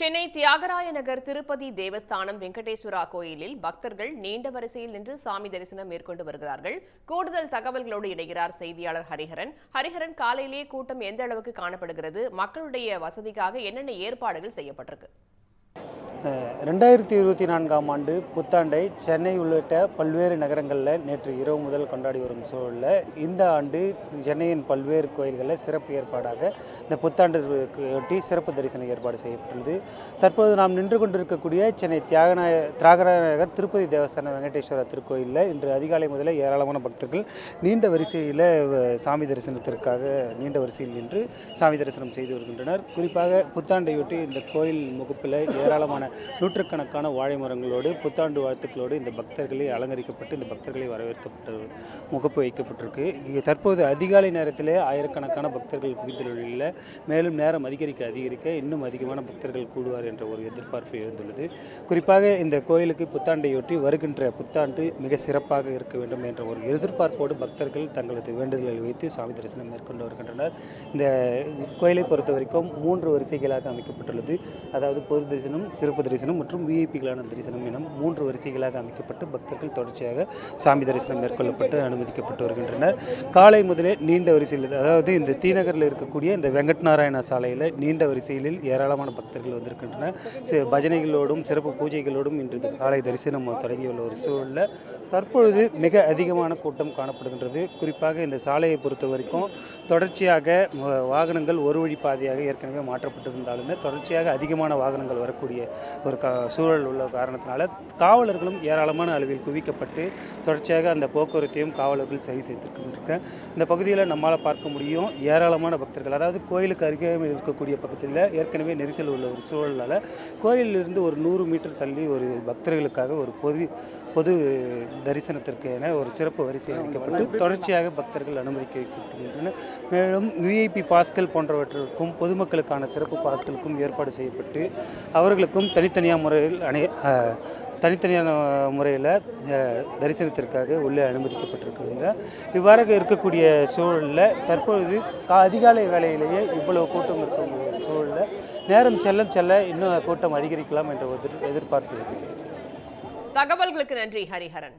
சென்னை தியாகராய நகர் திருப்பதி தேவஸ்தானம் வெங்கடேஸ்வரா கோயிலில் பக்தர்கள் நீண்ட வரிசையில் நின்று சாமி தரிசனம் மேற்கொண்டு வருகிறார்கள். கூடுதல் தகவல்களோடு இணைகிறார் செய்தியாளர் ஹரிஹரன். ஹரிஹரன் காலையிலேயே கூட்டம் எந்த அளவுக்கு காணப்படுகிறது? மக்களுடைய வசதிக்காக என்னென்ன ஏற்பாடுகள் செய்யப்பட்டிருக்கு? ரெண்டாயிரத்தி இருபத்தி நான்காம் ஆண்டு புத்தாண்டை சென்னை உள்ளிட்ட பல்வேறு நகரங்களில் நேற்று இரவு முதல் கொண்டாடி வரும் சூழலில் இந்த ஆண்டு சென்னையின் பல்வேறு கோயில்களில் சிறப்பு ஏற்பாடாக இந்த புத்தாண்டொட்டி சிறப்பு தரிசன ஏற்பாடு செய்யப்பட்டுள்ளது. தற்போது நாம் நின்று கொண்டிருக்கக்கூடிய சென்னை தியாகநாய தியாகராய நகர் திருப்பதி தேவஸ்தான வெங்கடேஸ்வரர் திருக்கோயிலில் இன்று அதிகாலை முதலே ஏராளமான பக்தர்கள் நீண்ட வரிசையில் சாமி தரிசனத்திற்காக நீண்ட வரிசையில் நின்று சாமி தரிசனம் செய்து வருகின்றனர். குறிப்பாக புத்தாண்டையொட்டி இந்த கோயில் முகப்பில் ஏராளமான நூற்றுக்கணக்கான வாழை மரங்களோடு புத்தாண்டு வாழ்த்துக்களோடு இந்த பக்தர்களை அலங்கரிக்கப்பட்டு இந்த பக்தர்களை வரவேற்கப்பட்டு முகப்பு வைக்கப்பட்டிருக்கு. இங்கே தற்போது அதிகாலை நேரத்திலே ஆயிரக்கணக்கான பக்தர்கள் குவிந்துள்ள மேலும் நேரம் அதிகரிக்க அதிகரிக்க இன்னும் அதிகமான பக்தர்கள் கூடுவார் என்ற ஒரு எதிர்பார்ப்பு எழுந்துள்ளது. குறிப்பாக இந்த கோயிலுக்கு புத்தாண்டையொட்டி வருகின்ற புத்தாண்டு மிக சிறப்பாக இருக்க வேண்டும் என்ற ஒரு எதிர்பார்ப்போடு பக்தர்கள் தங்களது வேண்டுதல்களை வைத்து சாமி தரிசனம் மேற்கொண்டு வருகின்றனர். இந்த கோயிலை பொறுத்த வரைக்கும் மூன்று வரிசைகளாக அமைக்கப்பட்டுள்ளது. அதாவது பொது தரிசனம் சிறப்பு தரிசனம் மற்றும் விஐபிகளான தரிசனம் என மூன்று வரிசைகளாக அமைக்கப்பட்டு பக்தர்கள் தொடர்ச்சியாக சாமி தரிசனம் மேற்கொள்ளப்பட்டு அனுமதிக்கப்பட்டு வருகின்றனர். காலை முதலே நீண்ட வரிசையில் அதாவது இந்த தீநகரில் இருக்கக்கூடிய இந்த வெங்கட் நாராயண சாலையில் நீண்ட வரிசையில் ஏராளமான பக்தர்கள் வந்திருக்கின்றனர். பஜனைகளோடும் சிறப்பு பூஜைகளோடும் இன்று காலை தரிசனம் தொடங்கியுள்ள ஒரு சூழலில் தற்பொழுது மிக அதிகமான கூட்டம் காணப்படுகின்றது. குறிப்பாக இந்த சாலையை பொறுத்த வரைக்கும் தொடர்ச்சியாக வ- வாகனங்கள் ஒரு வழி பாதையாக ஏற்கனவே மாற்றப்பட்டிருந்தாலுமே தொடர்ச்சியாக அதிகமான வாகனங்கள் வரக்கூடிய ஒரு க சூழல் உள்ள காரணத்தினால காவலர்களும் ஏராளமான அளவில் குவிக்கப்பட்டு தொடர்ச்சியாக அந்த போக்குவரத்தையும் காவலர்கள் சரி செய்திருக்கின்றன இந்த பகுதியில் நம்மால் பார்க்க முடியும் ஏராளமான பக்தர்கள் அதாவது கோயிலுக்கு அருகே இருக்கக்கூடிய பக்கத்தில் ஏற்கனவே நெரிசல் உள்ள ஒரு சூழலால் கோயிலிருந்து ஒரு நூறு மீட்டர் தள்ளி ஒரு பக்தர்களுக்காக ஒரு பொது பொது தரிசனத்திற்கு என ஒரு சிறப்பு வரிசை அமைக்கப்பட்டு தொடர்ச்சியாக பக்தர்கள் அனுமதிக்க வைக்கப்படுகின்றனர் மேலும் விஐபி பாஸ்கள் போன்றவற்றிற்கும் பொதுமக்களுக்கான சிறப்பு பாஸ்களுக்கும் ஏற்பாடு செய்யப்பட்டு அவர்களுக்கும் தனித்தனியாக முறையில் அணை அஹ், தனித்தனியான முறையில் தரிசனத்திற்காக உள்ளே அனுமதிக்கப்பட்டிருக்கிறாங்க இவ்வாறாக இருக்கக்கூடிய சூழலில் தற்பொழுது கா அதிகாலை வேளையிலேயே இவ்வளவு கூட்டம் இருக்கும் ஒரு சூழலில் நேரம் செல்ல செல்ல இன்னும் கூட்டம் அதிகரிக்கலாம் என்ற ஒரு எதிர்- எதிர்பார்ப்பு இருக்கிறது தகவல்களுக்கு நன்றி ஹரிஹரன்.